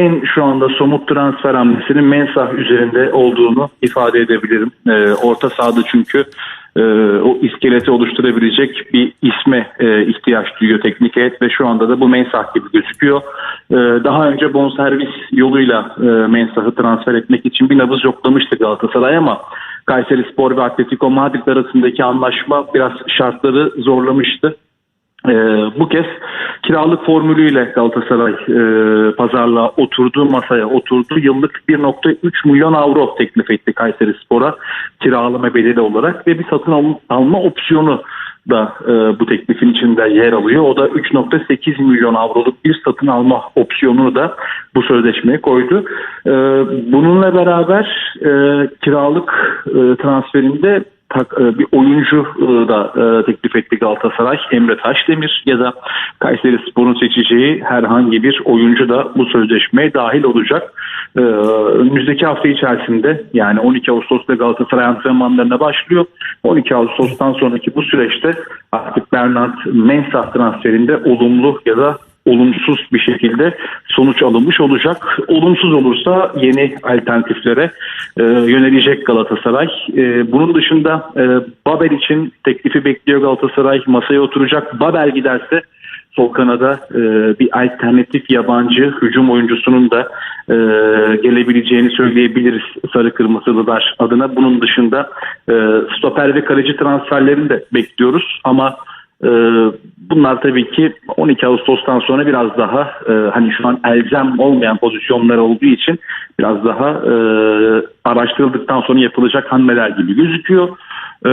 en şu anda somut transfer hamlesinin Mensah üzerinde olduğunu ifade edebilirim. Ee, orta sahada çünkü e, o iskeleti oluşturabilecek bir isme e, ihtiyaç duyuyor teknik heyet ve şu anda da bu Mensah gibi gözüküyor. Ee, daha önce bonservis yoluyla e, Mensah'ı transfer etmek için bir nabız yoklamıştı Galatasaray ama Kayseri Spor ve Atletico Madrid arasındaki anlaşma biraz şartları zorlamıştı. Ee, bu kez kiralık formülüyle Galatasaray e, pazarlığa oturdu, masaya oturdu. Yıllık 1.3 milyon avro teklif etti Kayseri Spor'a kiralama bedeli olarak ve bir satın al- alma opsiyonu da e, bu teklifin içinde yer alıyor. O da 3.8 milyon avroluk bir satın alma opsiyonunu da bu sözleşmeye koydu. E, bununla beraber e, kiralık e, transferinde e, bir oyuncu e, da e, teklif etti Galatasaray. Emre Taşdemir ya da Kayseri Spor'un seçeceği herhangi bir oyuncu da bu sözleşmeye dahil olacak. Önümüzdeki hafta içerisinde yani 12 Ağustos'ta Galatasaray antrenmanlarına başlıyor. 12 Ağustos'tan sonraki bu süreçte artık Bernard Mensah transferinde olumlu ya da olumsuz bir şekilde sonuç alınmış olacak. Olumsuz olursa yeni alternatiflere e, yönelecek Galatasaray. E, bunun dışında e, Babel için teklifi bekliyor Galatasaray. Masaya oturacak. Babel giderse sol kanada e, bir alternatif yabancı hücum oyuncusunun da e, gelebileceğini söyleyebiliriz Sarı Kırmızılılar adına. Bunun dışında e, stoper ve kaleci transferlerini de bekliyoruz ama ee, bunlar tabii ki 12 Ağustos'tan sonra biraz daha e, hani şu an elzem olmayan pozisyonlar olduğu için biraz daha e, araştırıldıktan sonra yapılacak hamleler gibi gözüküyor. Ee,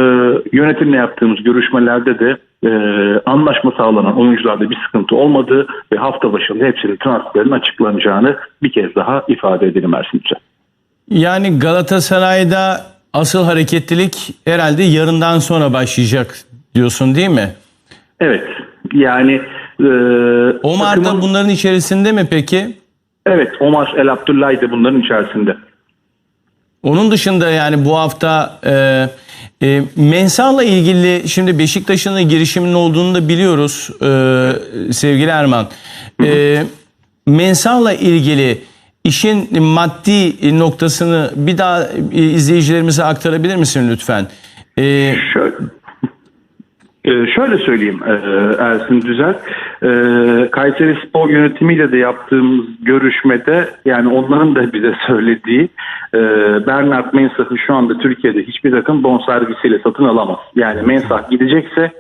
yönetimle yaptığımız görüşmelerde de e, anlaşma sağlanan oyuncularda bir sıkıntı olmadığı ve hafta başında hepsinin transferinin açıklanacağını bir kez daha ifade edelim Ersin'ce. Yani Galatasaray'da asıl hareketlilik herhalde yarından sonra başlayacak diyorsun değil mi? Evet yani e, Omar da takımın- bunların içerisinde mi peki? Evet Omar El Abdullahi de bunların içerisinde. Onun dışında yani bu hafta e, e, Mensah'la ilgili şimdi Beşiktaş'ın da girişiminin olduğunu da biliyoruz e, sevgili Erman. E, Mensah'la ilgili işin maddi noktasını bir daha e, izleyicilerimize aktarabilir misin lütfen? E, Ee, şöyle söyleyeyim e, Ersin Düzel. E, Kayseri Spor yönetimiyle de yaptığımız görüşmede yani onların da bize söylediği e, Bernard Mensah'ı şu anda Türkiye'de hiçbir takım bonservisiyle satın alamaz. Yani Mensah gidecekse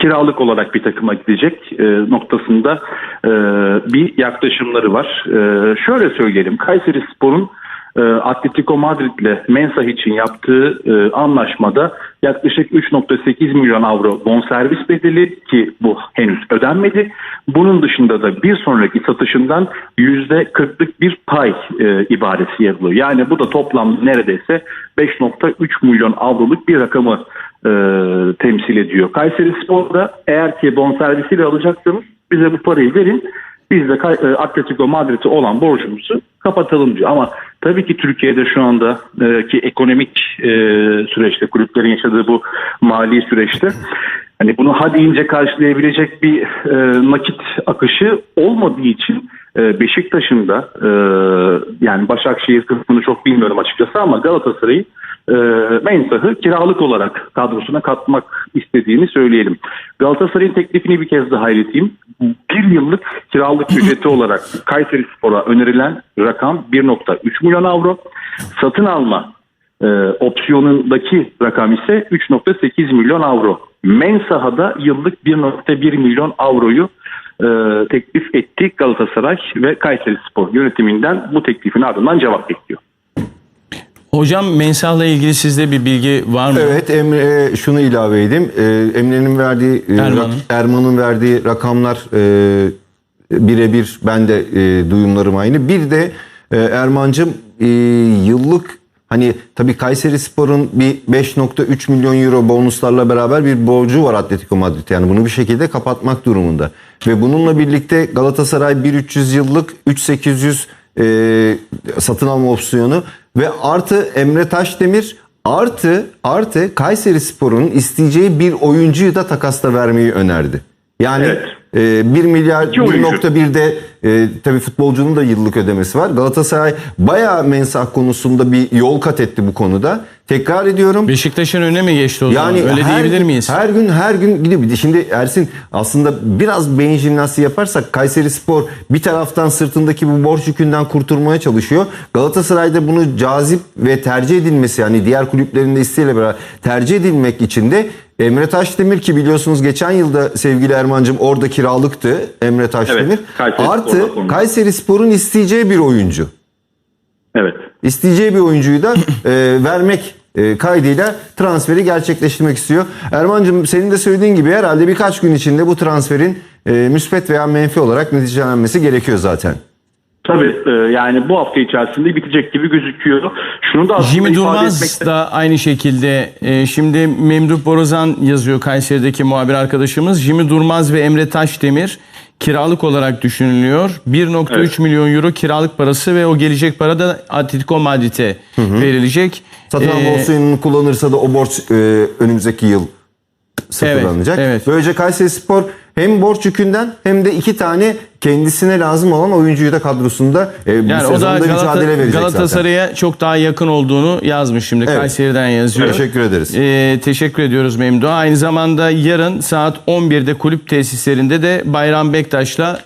kiralık olarak bir takıma gidecek e, noktasında e, bir yaklaşımları var. E, şöyle söyleyelim Kayseri Spor'un Atletico Madrid'le Mensah için yaptığı e, anlaşmada yaklaşık 3.8 milyon avro bonservis bedeli ki bu henüz ödenmedi. Bunun dışında da bir sonraki satışından %40'lık bir pay e, ibaresi yer alıyor. Yani bu da toplam neredeyse 5.3 milyon avroluk bir rakamı e, temsil ediyor. Kayseri Spor'da eğer ki bonservisiyle alacaksanız bize bu parayı verin. Biz de e, Atletico Madrid'e olan borcumuzu kapatalım diyor. Ama tabii ki Türkiye'de şu anda e, ki ekonomik e, süreçte kulüplerin yaşadığı bu mali süreçte hani bunu ha deyince karşılayabilecek bir e, nakit akışı olmadığı için e, Beşiktaş'ın da e, yani Başakşehir kısmını çok bilmiyorum açıkçası ama Galatasaray'ı e, Mensah'ı kiralık olarak kadrosuna katmak istediğini söyleyelim. Galatasaray'ın teklifini bir kez daha ileteyim. Bir yıllık kiralık ücreti olarak Kayseri Spor'a önerilen rakam 1.3 milyon avro. Satın alma e, opsiyonundaki rakam ise 3.8 milyon avro. Mensah'a da yıllık 1.1 milyon avroyu e, teklif etti Galatasaray ve Kayseri Spor yönetiminden bu teklifin ardından cevap bekliyor. hocam Mensah'la ilgili sizde bir bilgi var mı? Evet Emre şunu ilave edeyim. Ee, Emre'nin verdiği e, Erman'ın. Erman'ın verdiği rakamlar e, birebir ben de e, duyumlarım aynı. Bir de e, Erman'cığım e, yıllık hani tabii Kayseri Spor'un bir 5.3 milyon euro bonuslarla beraber bir borcu var Atletico Madrid. Yani bunu bir şekilde kapatmak durumunda. Ve bununla birlikte Galatasaray 1.300 yıllık 3.800 e, satın alma opsiyonu ve artı Emre Taşdemir artı artı Kayseri Spor'un isteyeceği bir oyuncuyu da takasta vermeyi önerdi. Yani Evet. E, 1 milyar İki oyuncu. 1.1'de e, tabii futbolcunun da yıllık ödemesi var. Galatasaray bayağı mensah konusunda bir yol kat etti bu konuda. Tekrar ediyorum. Beşiktaş'ın önüne mi geçti o zaman? Öyle her diyebilir gün- miyiz? Her gün her gün gidip şimdi Ersin aslında biraz beyin jimnastiği yaparsak Kayseri Spor bir taraftan sırtındaki bu borç yükünden kurtulmaya çalışıyor. Galatasaray'da bunu cazip ve tercih edilmesi yani diğer kulüplerin de isteğiyle beraber tercih edilmek için de Emre Taşdemir ki biliyorsunuz geçen yılda sevgili Erman'cığım orada kiralıktı Emre Taşdemir. Kayseri Artı. Kayseri Spor'un isteyeceği bir oyuncu. Evet. İsteyeceği bir oyuncuyu da e, vermek e, kaydıyla transferi gerçekleştirmek istiyor. Erman'cığım senin de söylediğin gibi herhalde birkaç gün içinde bu transferin e, müspet veya menfi olarak neticelenmesi gerekiyor zaten. Tabii e, yani bu hafta içerisinde bitecek gibi gözüküyor. Şunu da aslında Jimmy Durmaz etmekte... da aynı şekilde e, şimdi Memduh Borazan yazıyor Kayseri'deki muhabir arkadaşımız. Jimmy Durmaz ve Emre Taşdemir kiralık olarak düşünülüyor. 1.3 Evet. milyon euro kiralık parası ve o gelecek para da Atletico Madrid'e verilecek. Satın alma Ee, kullanırsa da o borç e, önümüzdeki yıl sıfırlanacak. Evet, evet. Böylece Kayseri Spor hem borç yükünden hem de iki tane kendisine lazım olan oyuncuyu da kadrosunda e, bu Yani o da sezonda Galata- mücadele verecek zaten. Galatasaray'a çok daha yakın olduğunu yazmış şimdi. Evet. Kayseri'den yazıyor. Teşekkür ederiz. Ee, teşekkür ediyoruz Memduh. Aynı zamanda yarın saat 11'de kulüp tesislerinde de Bayram Bektaş'la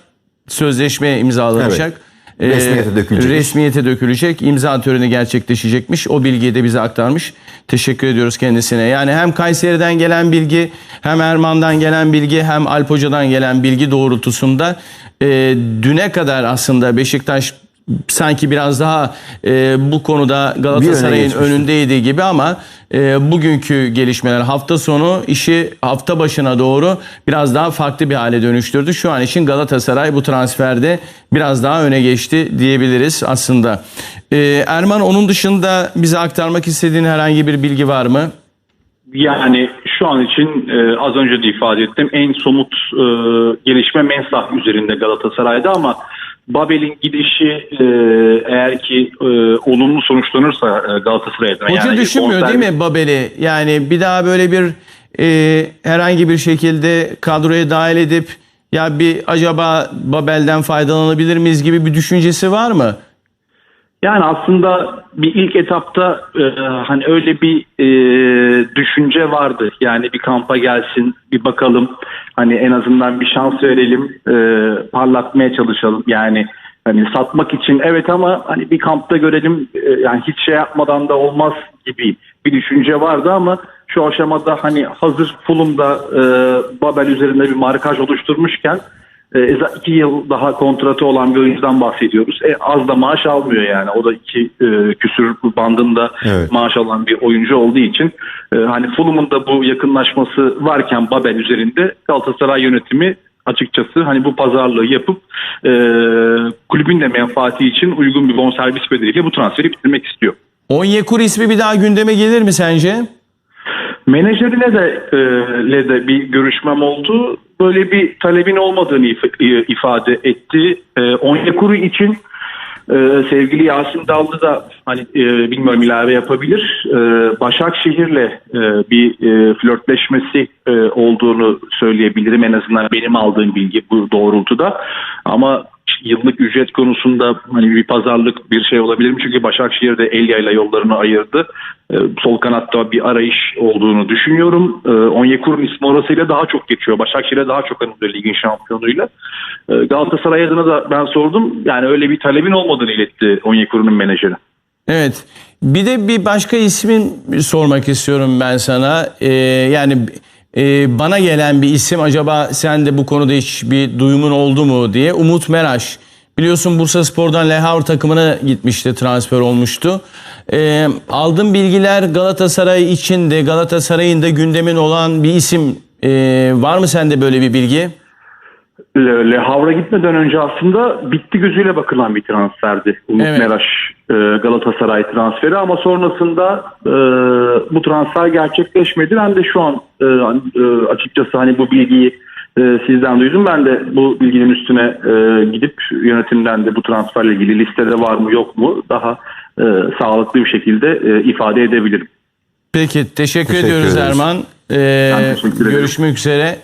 sözleşme imzalanacak. Evet. Resmiyete dökülecek. Resmiyete dökülecek. İmza töreni gerçekleşecekmiş. O bilgiyi de bize aktarmış. Teşekkür ediyoruz kendisine. Yani hem Kayseri'den gelen bilgi, hem Erman'dan gelen bilgi, hem Alp Hoca'dan gelen bilgi doğrultusunda e, düne kadar aslında Beşiktaş sanki biraz daha e, bu konuda Galatasaray'ın önündeydi gibi ama e, bugünkü gelişmeler hafta sonu işi hafta başına doğru biraz daha farklı bir hale dönüştürdü. Şu an için Galatasaray bu transferde biraz daha öne geçti diyebiliriz aslında. E, Erman onun dışında bize aktarmak istediğin herhangi bir bilgi var mı? Yani şu an için e, az önce de ifade ettim en somut e, gelişme Mensah üzerinde Galatasaray'da ama Babel'in gidişi e, eğer ki e, olumlu sonuçlanırsa e, Galatasaray adına Hoca yani düşünmüyor bonservis- değil mi Babel'i? Yani bir daha böyle bir e, herhangi bir şekilde kadroya dahil edip ya bir acaba Babel'den faydalanabilir miyiz gibi bir düşüncesi var mı? Yani aslında bir ilk etapta e, hani öyle bir e, düşünce vardı. Yani bir kampa gelsin, bir bakalım. Hani en azından bir şans verelim, e, parlatmaya çalışalım. Yani hani satmak için evet ama hani bir kampta görelim. e, yani hiç şey yapmadan da olmaz gibi bir düşünce vardı ama şu aşamada hani hazır Fulham'da e, Babel üzerinde bir markaj oluşturmuşken e, iki yıl daha kontratı olan bir oyuncudan bahsediyoruz. E, az da maaş almıyor yani. O da iki e, küsür bandında Evet. maaş alan bir oyuncu olduğu için e, hani Fulham'ın da bu yakınlaşması varken Babel üzerinde Galatasaray yönetimi açıkçası hani bu pazarlığı yapıp e, kulübün de menfaati için uygun bir bonservis bedeliyle bu transferi bitirmek istiyor. Onyekuru ismi bir daha gündeme gelir mi sence? Menajerine de, e, le de bir görüşmem oldu. Böyle bir talebin olmadığını if- ifade etti. E, Onyekuru için e, sevgili Yasin Dallı da hani e, bilmiyorum ilave yapabilir. E, Başakşehir'le e, bir e, flörtleşmesi e, olduğunu söyleyebilirim. En azından benim aldığım bilgi bu doğrultuda. Ama yıllık ücret konusunda hani bir pazarlık bir şey olabilir mi? Çünkü Başakşehir de Elia ile yollarını ayırdı. Ee, sol kanatta bir arayış olduğunu düşünüyorum. Ee, Onyekuru'nun ismi orasıyla daha çok geçiyor. Başakşehir'e daha çok anılıyor ligin şampiyonuyla. Ee, Galatasaray adına da ben sordum. Yani öyle bir talebin olmadığını iletti Onyekuru'nun menajeri. Evet. Bir de bir başka ismin sormak istiyorum ben sana. Ee, yani e, bana gelen bir isim acaba sen de bu konuda hiç bir duyumun oldu mu diye. Umut Meraş. Biliyorsun Bursa Spor'dan Le Havre takımına gitmişti, transfer olmuştu. Ee, aldığım bilgiler Galatasaray için de Galatasaray'ın da gündemin olan bir isim. Ee, var mı sende böyle bir bilgi? Le, Le Havre gitmeden önce aslında bitti gözüyle bakılan bir transferdi. Umut Evet. Meraş e, Galatasaray transferi ama sonrasında e, bu transfer gerçekleşmedi. Ben de şu an e, e, açıkçası hani bu bilgiyi e, sizden duydum. Ben de bu bilginin üstüne e, gidip yönetimden de bu transferle ilgili listede var mı yok mu daha e, sağlıklı bir şekilde e, ifade edebilirim. Peki teşekkür, Teşekkür ediyoruz ederiz. Erman. Ee, görüşmek üzere.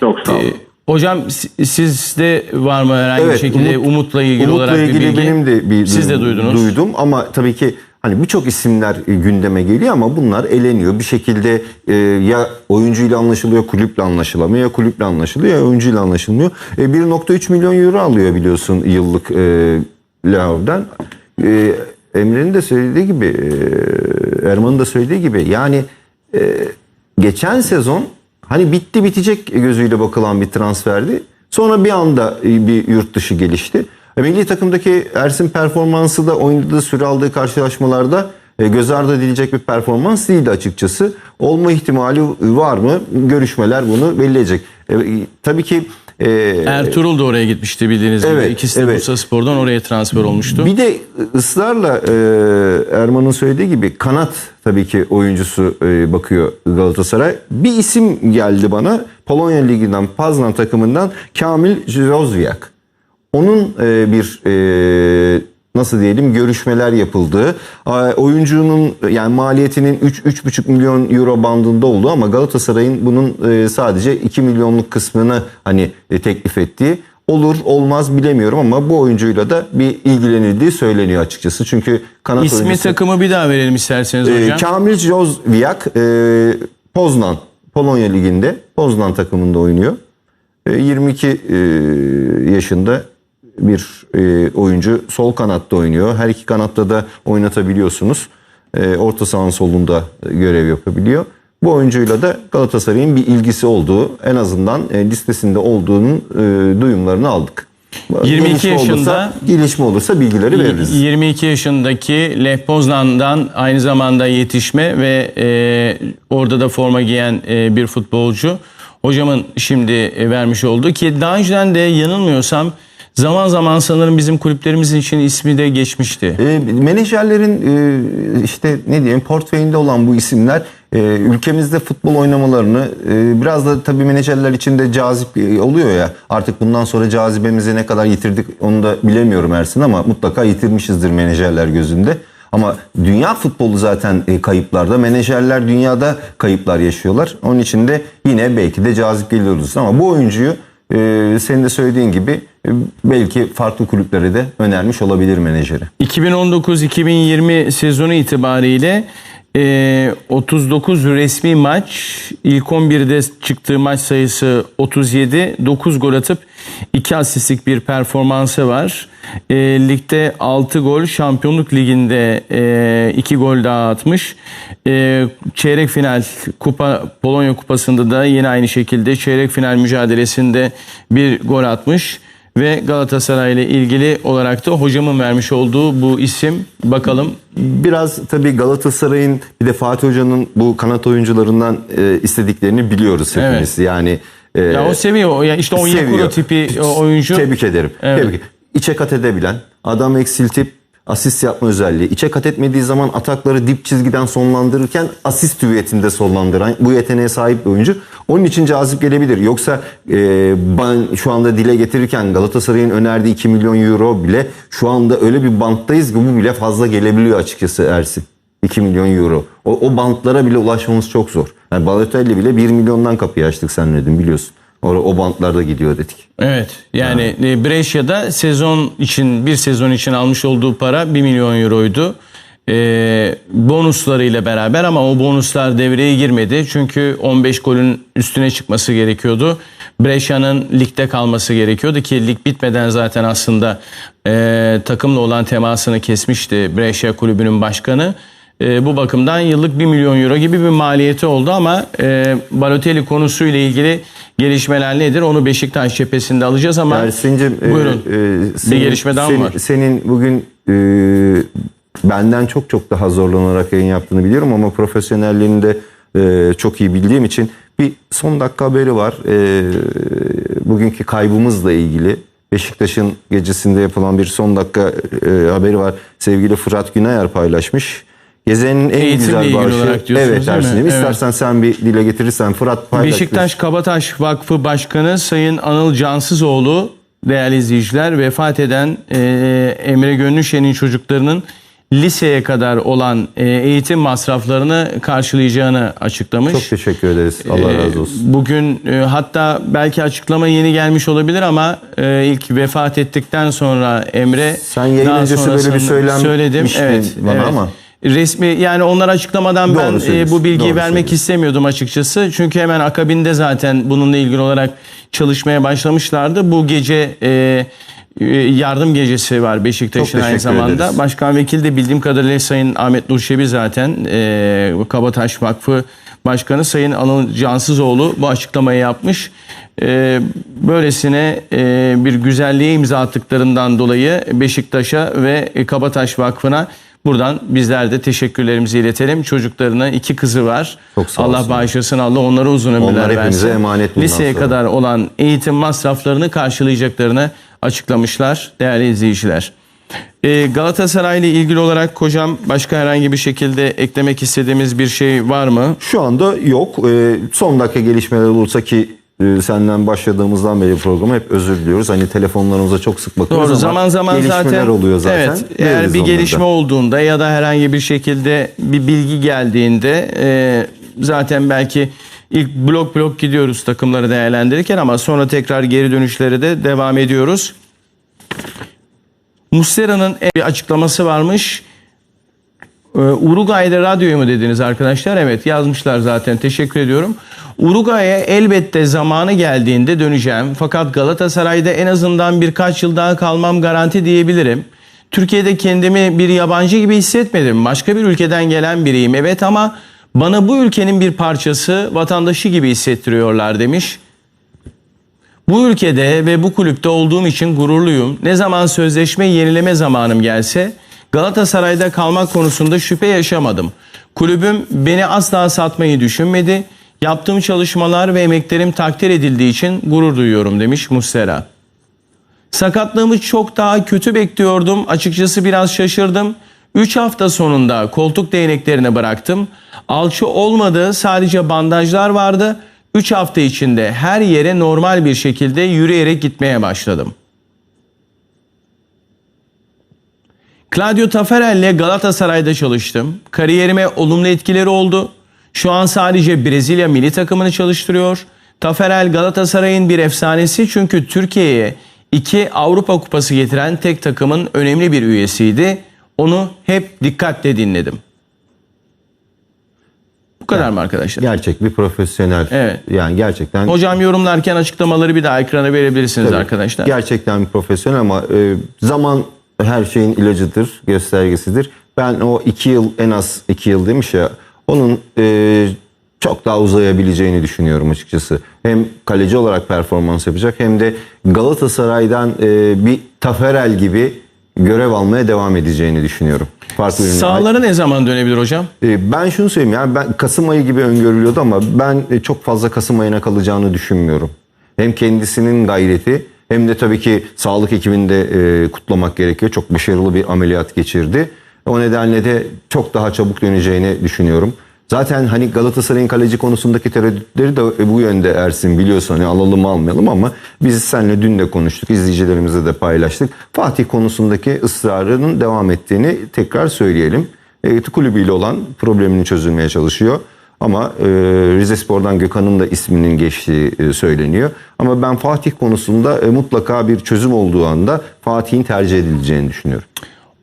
Çok sağ olun. Ee, Hocam si- sizde var mı herhangi Evet, bir şekilde Umut- Umut'la ilgili olarak ilgili bir bilgi? benim de bir Siz de duydunuz. duydum ama tabii ki hani birçok isimler e, gündeme geliyor ama bunlar eleniyor. Bir şekilde e, ya oyuncuyla anlaşılıyor, kulüple anlaşılamıyor, ya kulüple anlaşılıyor ya oyuncuyla anlaşılmıyor. E, 1.3 milyon euro alıyor biliyorsun yıllık e, Leav'den. E, Emre'nin de söylediği gibi, e, Erman'ın da söylediği gibi yani e, geçen sezon hani bitti bitecek gözüyle bakılan bir transferdi. Sonra bir anda e, bir yurt dışı gelişti. E, Milli takımdaki Ersin performansı da oynadığı süre aldığı karşılaşmalarda e, göz ardı edilecek bir performans değildi açıkçası. Olma ihtimali var mı? Görüşmeler bunu belirleyecek. Tabii ki e, Ertuğrul da oraya gitmişti bildiğiniz gibi. Evet, İkisi de evet. Bursa Spor'dan oraya transfer olmuştu. Bir de ısrarla e, Erman'ın söylediği gibi kanat tabii ki oyuncusu e, bakıyor Galatasaray. Bir isim geldi bana Polonya Ligi'nden Paznan takımından Kamil Jozviak. Onun e, bir e, nasıl diyelim görüşmeler yapıldığı a, oyuncunun yani maliyetinin 3-3,5 milyon euro bandında olduğu ama Galatasaray'ın bunun e, sadece 2 milyonluk kısmını hani e, teklif ettiği olur olmaz bilemiyorum ama bu oyuncuyla da bir ilgilenildiği söyleniyor açıkçası. Çünkü kanat İsmi oyuncusu takımı bir daha verelim isterseniz e, hocam. Kamil Jozwiak e, Poznan Polonya Ligi'nde Poznan takımında oynuyor. E, 22 e, yaşında bir e, oyuncu sol kanatta oynuyor. Her iki kanatta da oynatabiliyorsunuz. E, orta sahanın solunda görev yapabiliyor. Bu oyuncuyla da Galatasaray'ın bir ilgisi olduğu en azından e, listesinde olduğunun e, duyumlarını aldık. 22 Gelişme yaşında- olursa, gelişme olursa bilgileri veririz. 22 yaşındaki Lech Poznan'dan aynı zamanda yetişme ve e, orada da forma giyen e, bir futbolcu. Hocamın şimdi e, vermiş olduğu ki daha önceden de yanılmıyorsam zaman zaman sanırım bizim kulüplerimizin için ismi de geçmişti. E, menajerlerin e, işte ne diyeyim portföyünde olan bu isimler e, ülkemizde futbol oynamalarını e, biraz da tabii menajerler için de cazip e, oluyor ya. Artık bundan sonra cazibemizi ne kadar yitirdik onu da bilemiyorum Ersin ama mutlaka yitirmişizdir menajerler gözünde. Ama dünya futbolu zaten e, kayıplarda. Menajerler dünyada kayıplar yaşıyorlar. Onun için de yine belki de cazip geliyoruz. Ama bu oyuncuyu e, senin de söylediğin gibi belki farklı kulüplere de önermiş olabilir menajeri. 2019-2020 sezonu itibariyle e, 39 resmi maç, ilk 11'de çıktığı maç sayısı 37, 9 gol atıp 2 asistlik bir performansı var. E, ligde 6 gol, Şampiyonluk Ligi'nde 2 gol daha atmış. E, çeyrek final Kupa Polonya Kupası'nda da yine aynı şekilde çeyrek final mücadelesinde bir gol atmış. Ve Galatasaray ile ilgili olarak da hocamın vermiş olduğu bu isim bakalım. Biraz tabii Galatasaray'ın bir de Fatih Hoca'nın bu kanat oyuncularından e, istediklerini biliyoruz hepimiz. Yani e, Ya o seviyor. o Ya işte Onyekuru tipi oyuncu. Tebrik ederim. Evet. Tebrik. İçe kat edebilen, adam eksiltip asist yapma özelliği. İçe kat etmediği zaman atakları dip çizgiden sonlandırırken asist hüviyetinde sonlandıran bu yeteneğe sahip bir oyuncu. Onun için cazip gelebilir. Yoksa e, ben şu anda dile getirirken Galatasaray'ın önerdiği 2 milyon euro bile şu anda öyle bir banttayız ki bu bile fazla gelebiliyor açıkçası Ersin. 2 milyon euro. O, o bantlara bile ulaşmamız çok zor. Yani Balotelli bile 1 milyondan kapıyı açtık sen dün biliyorsun. O, o bantlarda gidiyor dedik. Evet. Yani e, Brescia'da sezon için bir sezon için almış olduğu para 1 milyon euroydu. E, bonuslarıyla beraber ama o bonuslar devreye girmedi. Çünkü 15 golün üstüne çıkması gerekiyordu. Brescia'nın ligde kalması gerekiyordu ki lig bitmeden zaten aslında e, takımla olan temasını kesmişti Brescia kulübünün başkanı. E, bu bakımdan yıllık 1 milyon euro gibi bir maliyeti oldu ama e, Balotelli konusuyla ilgili gelişmeler nedir? Onu Beşiktaş cephesinde alacağız ama Ersin'cim e, buyurun. e, senin- gelişme daha senin, var? Senin bugün e, benden çok çok daha zorlanarak yayın yaptığını biliyorum ama profesyonelliğini de e, çok iyi bildiğim için bir son dakika haberi var. E, bugünkü kaybımızla ilgili Beşiktaş'ın gecesinde yapılan bir son dakika e, haberi var. Sevgili Fırat Günayar paylaşmış. Gezenin en Eğitimle güzel ilgili bağışı. olarak diyorsunuz Evet değil mi? Ersin'im. Evet. İstersen sen bir dile getirirsen Fırat paylaş. Beşiktaş Kabataş Vakfı Başkanı Sayın Anıl Cansızoğlu değerli izleyiciler vefat eden e, Emre Gönlüşen'in çocuklarının liseye kadar olan e, eğitim masraflarını karşılayacağını açıklamış. Çok teşekkür ederiz. Allah Ee, razı olsun. Bugün e, hatta belki açıklama yeni gelmiş olabilir ama e, ilk vefat ettikten sonra Emre Sen yayın daha öncesi böyle bir sonrasında söylem söyledim. miştin Evet, bana ama. Resmi yani onlar açıklamadan Doğru ben e, bu bilgiyi doğru vermek istemiyordum açıkçası. Çünkü hemen akabinde zaten bununla ilgili olarak çalışmaya başlamışlardı. Bu gece e, e, yardım gecesi var Beşiktaş'ın aynı zamanda. ederiz. Başkan Vekil de bildiğim kadarıyla Sayın Ahmet Nurşebi zaten e, Kabataş Vakfı Başkanı Sayın Anıl Cansızoğlu bu açıklamayı yapmış. E, böylesine e, bir güzelliğe imza attıklarından dolayı Beşiktaş'a ve Kabataş Vakfı'na buradan bizler de teşekkürlerimizi iletelim. Çocuklarına iki kızı var. Çok sağ Allah bağışlasın. Allah onlara uzun ömürler Onlar hepimize versin. emanet bundan Liseye sonra. kadar olan eğitim masraflarını karşılayacaklarını açıklamışlar değerli izleyiciler. Ee, Galatasaray ile ilgili olarak hocam başka herhangi bir şekilde eklemek istediğimiz bir şey var mı? Şu anda yok. Ee, son dakika gelişmeler olursa ki e, senden başladığımızdan beri programı hep özür diliyoruz. Hani telefonlarımıza çok sık bakıyoruz Doğru ama zaman zaman gelişmeler zaten oluyor zaten. Evet, eğer bir onları da. gelişme olduğunda ya da herhangi bir şekilde bir bilgi geldiğinde e, zaten belki ilk blok blok gidiyoruz takımları değerlendirirken ama sonra tekrar geri dönüşlere de devam ediyoruz. Muslera'nın bir açıklaması varmış. Ee, Uruguay'da radyoyu mu dediniz arkadaşlar? Evet yazmışlar zaten. Teşekkür ediyorum. Uruguay'a elbette zamanı geldiğinde döneceğim. Fakat Galatasaray'da en azından birkaç yıl daha kalmam garanti diyebilirim. Türkiye'de kendimi bir yabancı gibi hissetmedim. Başka bir ülkeden gelen biriyim. Evet ama bana bu ülkenin bir parçası, vatandaşı gibi hissettiriyorlar demiş. Bu ülkede ve bu kulüpte olduğum için gururluyum. Ne zaman sözleşme yenileme zamanım gelse Galatasaray'da kalmak konusunda şüphe yaşamadım. Kulübüm beni asla satmayı düşünmedi. Yaptığım çalışmalar ve emeklerim takdir edildiği için gurur duyuyorum demiş Muslera. Sakatlığımı çok daha kötü bekliyordum. Açıkçası biraz şaşırdım. 3 hafta sonunda koltuk değneklerini bıraktım. Alçı olmadı sadece bandajlar vardı. 3 hafta içinde her yere normal bir şekilde yürüyerek gitmeye başladım. Claudio Tafarel ile Galatasaray'da çalıştım. Kariyerime olumlu etkileri oldu. Şu an sadece Brezilya milli takımını çalıştırıyor. Tafarel Galatasaray'ın bir efsanesi çünkü Türkiye'ye iki Avrupa Kupası getiren tek takımın önemli bir üyesiydi. Onu hep dikkatle dinledim. Bu kadar mı arkadaşlar? Gerçek bir profesyonel. Evet. Yani gerçekten Hocam yorumlarken açıklamaları bir daha ekrana verebilirsiniz Tabii. arkadaşlar. Gerçekten bir profesyonel ama e, zaman her şeyin ilacıdır, göstergesidir. Ben o iki yıl en az iki yıl demiş ya onun e, çok daha uzayabileceğini düşünüyorum açıkçası. Hem kaleci olarak performans yapacak hem de Galatasaray'dan e, bir Taferel gibi görev almaya devam edeceğini düşünüyorum. Farklı. Sağları ne zaman dönebilir hocam? E, Ben şunu söyleyeyim yani ben Kasım ayı gibi öngörülüyordu ama ben e, çok fazla Kasım ayına kalacağını düşünmüyorum. Hem kendisinin gayreti hem de tabii ki sağlık ekibini de e, kutlamak gerekiyor. Çok başarılı bir ameliyat geçirdi. O nedenle de çok daha çabuk döneceğini düşünüyorum. Zaten hani Galatasaray'ın kaleci konusundaki tereddütleri de bu yönde Ersin biliyorsun hani alalım almayalım ama biz seninle dün de konuştuk izleyicilerimize de paylaştık. Fatih konusundaki ısrarının devam ettiğini tekrar söyleyelim. E, kulübüyle olan problemini çözülmeye çalışıyor. Ama e, Rize Spor'dan Gökhan'ın da isminin geçtiği e, söyleniyor. Ama ben Fatih konusunda e, mutlaka bir çözüm olduğu anda Fatih'in tercih edileceğini düşünüyorum.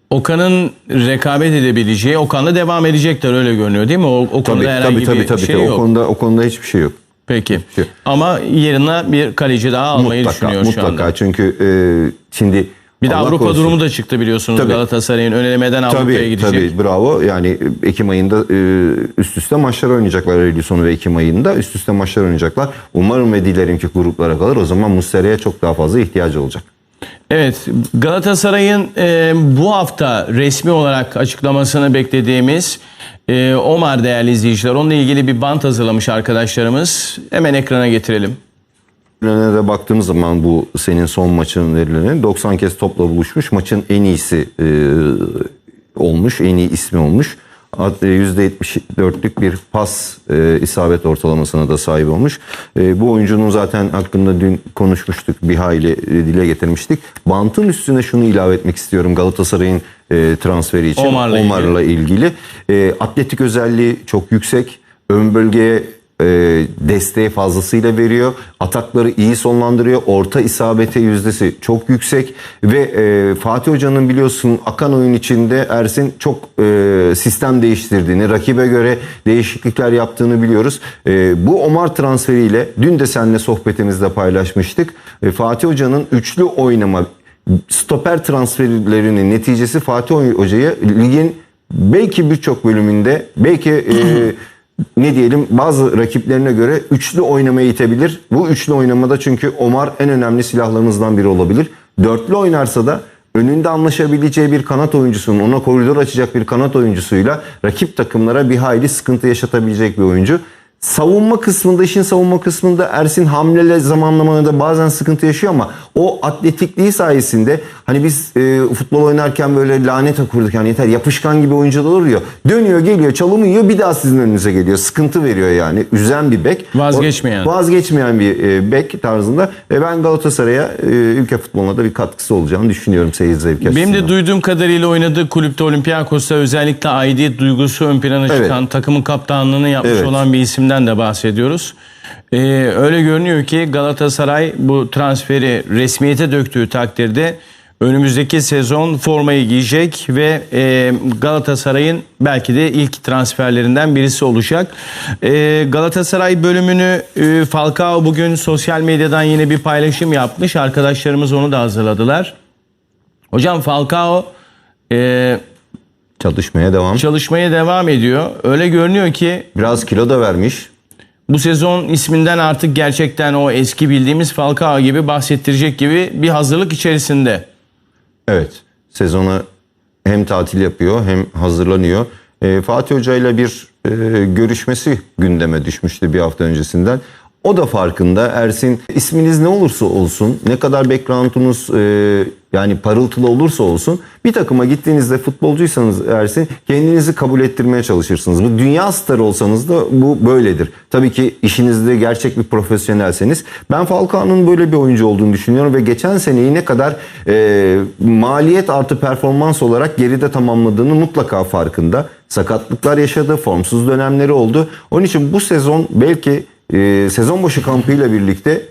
Okan'ın rekabet edebileceği, Okan'la devam edecekler öyle görünüyor değil mi? O, o konuda herhangi bir şey tabii. yok. O konuda o konuda hiçbir şey yok. Peki. şey. Ama yerine bir kaleci daha almayı mutlaka düşünüyor şu mutlaka anda. çünkü e, şimdi Bir de Allah Avrupa korusun. durumu da çıktı biliyorsunuz Tabii. Galatasaray'ın önelemeden Avrupa'ya gidecek. tabii bravo. Yani Ekim ayında e, üst üste maçlar oynayacaklar Eylül sonu ve Ekim ayında üst üste maçlar oynayacaklar. Umarım ve dilerim ki gruplara kalır. O zaman Muslera'ya çok daha fazla ihtiyacı olacak. Evet Galatasaray'ın e, bu hafta resmi olarak açıklamasını beklediğimiz e, Omar değerli izleyiciler. Onunla ilgili bir bant hazırlamış arkadaşlarımız. Hemen ekrana getirelim. Verilerine de baktığımız zaman bu senin son maçın verilerine 90 kez topla buluşmuş. Maçın en iyisi e, olmuş, en iyi ismi olmuş. At- e, %74'lük bir pas e, isabet ortalamasına da sahip olmuş. E, bu oyuncunun zaten hakkında dün konuşmuştuk, bir hayli e, dile getirmiştik. Bantın üstüne şunu ilave etmek istiyorum Galatasaray'ın e, transferi için. Omar'la ilgili. Omar'la ilgili. E, atletik özelliği çok yüksek. Ön bölgeye e, desteği fazlasıyla veriyor. Atakları iyi sonlandırıyor. Orta isabete yüzdesi çok yüksek. Ve e, Fatih Hoca'nın biliyorsun akan oyun içinde Ersin çok e, sistem değiştirdiğini, rakibe göre değişiklikler yaptığını biliyoruz. E, bu Omar transferiyle dün de seninle sohbetimizde paylaşmıştık. E, Fatih Hoca'nın üçlü oynama stoper transferlerinin neticesi Fatih Hoca'ya ligin belki birçok bölümünde belki e, ne diyelim bazı rakiplerine göre üçlü oynamaya itebilir. Bu üçlü oynamada çünkü Omar en önemli silahlarımızdan biri olabilir. Dörtlü oynarsa da önünde anlaşabileceği bir kanat oyuncusunun ona koridor açacak bir kanat oyuncusuyla rakip takımlara bir hayli sıkıntı yaşatabilecek bir oyuncu. Savunma kısmında işin savunma kısmında Ersin hamlele zamanlamada bazen sıkıntı yaşıyor ama o atletikliği sayesinde hani biz e, futbol oynarken böyle lanet okurduk yani yeter yapışkan gibi oyuncular olur ya dönüyor geliyor çalımı yiyor bir daha sizin önünüze geliyor sıkıntı veriyor yani üzen bir bek. Vazgeçmeyen. O- vazgeçmeyen bir e, bek tarzında e, ben Galatasaray'a e, ülke futboluna da bir katkısı olacağını düşünüyorum seyir zevki Benim de duyduğum kadarıyla oynadığı kulüpte Olympiakos'ta özellikle aidiyet duygusu ön plana Evet. çıkan, takımın kaptanlığını yapmış Evet. olan bir isimden de bahsediyoruz. Ee, öyle görünüyor ki Galatasaray bu transferi resmiyete döktüğü takdirde önümüzdeki sezon formayı giyecek ve e, Galatasaray'ın belki de ilk transferlerinden birisi olacak. E, Galatasaray bölümünü e, Falcao bugün sosyal medyadan yine bir paylaşım yapmış. Arkadaşlarımız onu da hazırladılar. Hocam Falcao e, Çalışmaya devam. çalışmaya devam ediyor. Öyle görünüyor ki Biraz kilo da vermiş. bu sezon isminden artık gerçekten o eski bildiğimiz Falcao gibi bahsettirecek gibi bir hazırlık içerisinde. Evet. Sezona hem tatil yapıyor hem hazırlanıyor. Ee, Fatih Hoca ile bir e, görüşmesi gündeme düşmüştü bir hafta öncesinden. O da farkında. Ersin isminiz ne olursa olsun, ne kadar background'unuz e, yani parıltılı olursa olsun bir takıma gittiğinizde futbolcuysanız Ersin kendinizi kabul ettirmeye çalışırsınız. Bu dünya starı olsanız da bu böyledir. Tabii ki işinizde gerçek bir profesyonelseniz. Ben Falcao'nun böyle bir oyuncu olduğunu düşünüyorum ve geçen seneyi ne kadar e, maliyet artı performans olarak geride tamamladığını mutlaka farkında. Sakatlıklar yaşadı, formsuz dönemleri oldu. Onun için bu sezon belki e, sezon başı kampıyla birlikte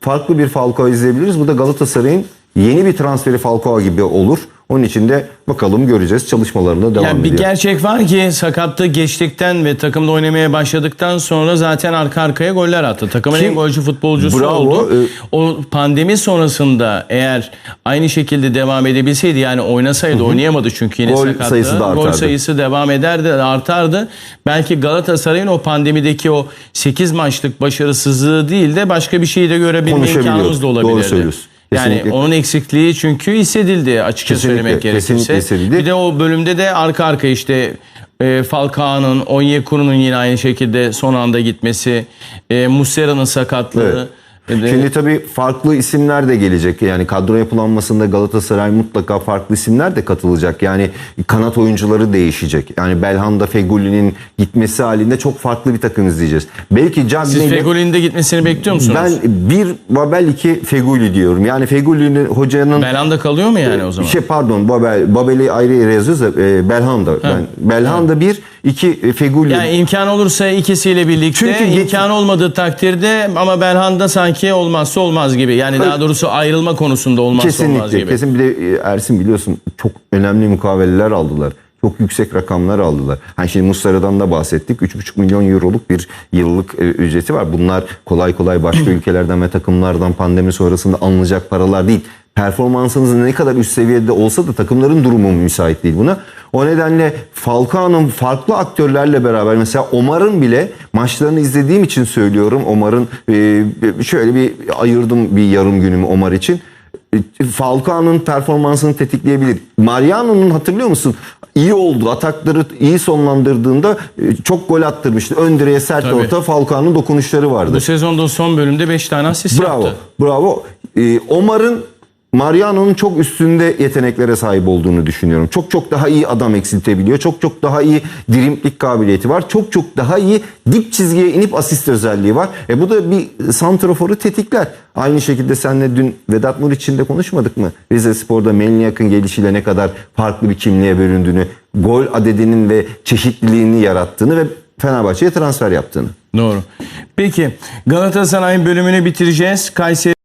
farklı bir Falcao izleyebiliriz. Bu da Galatasaray'ın yeni bir transferi Falcao gibi olur. Onun için de bakalım göreceğiz. Çalışmalarına devam Yani bir ediyor. gerçek var ki sakatlığı geçtikten ve takımda oynamaya başladıktan sonra zaten arka arkaya goller attı. Takımın en golcü futbolcusu Bravo, oldu. e- O pandemi sonrasında eğer aynı şekilde devam edebilseydi yani oynasaydı oynayamadı çünkü yine Gol sakatlığı. sayısı da Gol artardı. sayısı devam ederdi, artardı. Belki Galatasaray'ın o pandemideki o 8 maçlık başarısızlığı değil de başka bir şeyi de görebilme imkanımız da Doğru olabilirdi. Söylüyorsun. Yani Kesinlikle. onun eksikliği çünkü hissedildi açıkça Kesinlikle, söylemek gerekirse. kesinlikle hissedildi. Bir de o bölümde de arka arka işte e, Falcao'nun, Onyekuru'nun yine aynı şekilde son anda gitmesi, e, Muslera'nın sakatlığı. E, de- Şimdi tabii farklı isimler de gelecek. Yani kadro yapılanmasında Galatasaray mutlaka farklı isimler de katılacak. Yani kanat oyuncuları değişecek. Yani Belhanda Fegüli'nin gitmesi halinde çok farklı bir takım izleyeceğiz. Belki Siz Cagney'le... Fegoli'nin de gitmesini bekliyor musunuz? Ben bir Babel iki Feguli diyorum. Yani Fegüli'nin hocanın Belhanda kalıyor mu yani o zaman? şey pardon Babel Babel'i ayrı yere yazıyoruz da e, Belhanda. Ben Belhanda bir iki e, Feguli. yani imkan olursa ikisiyle birlikte Çünkü imkan olmadığı takdirde ama Belhanda sanki olmazsa olmaz gibi. Yani daha doğrusu ayrılma konusunda olmazsa olmaz Kesinlikle. gibi. Kesin bir de e, Ersin biliyorsun çok önemli mukaveleler aldılar. Çok yüksek rakamlar aldılar. Hani şimdi Muslera'dan da bahsettik. 3,5 milyon euroluk bir yıllık e, ücreti var. Bunlar kolay kolay başka ülkelerden ve takımlardan pandemi sonrasında alınacak paralar değil. Performansınız ne kadar üst seviyede olsa da takımların durumu müsait değil buna. O nedenle Falcao'nun farklı aktörlerle beraber mesela Omar'ın bile maçlarını izlediğim için söylüyorum. Omar'ın e, şöyle bir ayırdım bir yarım günümü Omar için. E, Falcao'nun performansını tetikleyebilir. Mariano'nun hatırlıyor musun? İyi oldu. Atakları iyi sonlandırdığında e, çok gol attırmıştı. Ön direğe sert Tabii. orta Falcao'nun dokunuşları vardı. Bu sezonda son bölümde 5 tane asist Bravo. yaptı. Bravo. Ee, Omar'ın Mariano'nun çok üstünde yeteneklere sahip olduğunu düşünüyorum. Çok çok daha iyi adam eksiltebiliyor. Çok çok daha iyi drimplik kabiliyeti var. Çok çok daha iyi dip çizgiye inip asist özelliği var. E bu da bir santraforu tetikler. Aynı şekilde seninle dün Vedat Mur için de konuşmadık mı? Rize Spor'da Melniak'ın gelişiyle ne kadar farklı bir kimliğe büründüğünü, gol adedinin ve çeşitliliğini yarattığını ve Fenerbahçe'ye transfer yaptığını. Doğru. Peki Galatasaray bölümünü bitireceğiz. Kayseri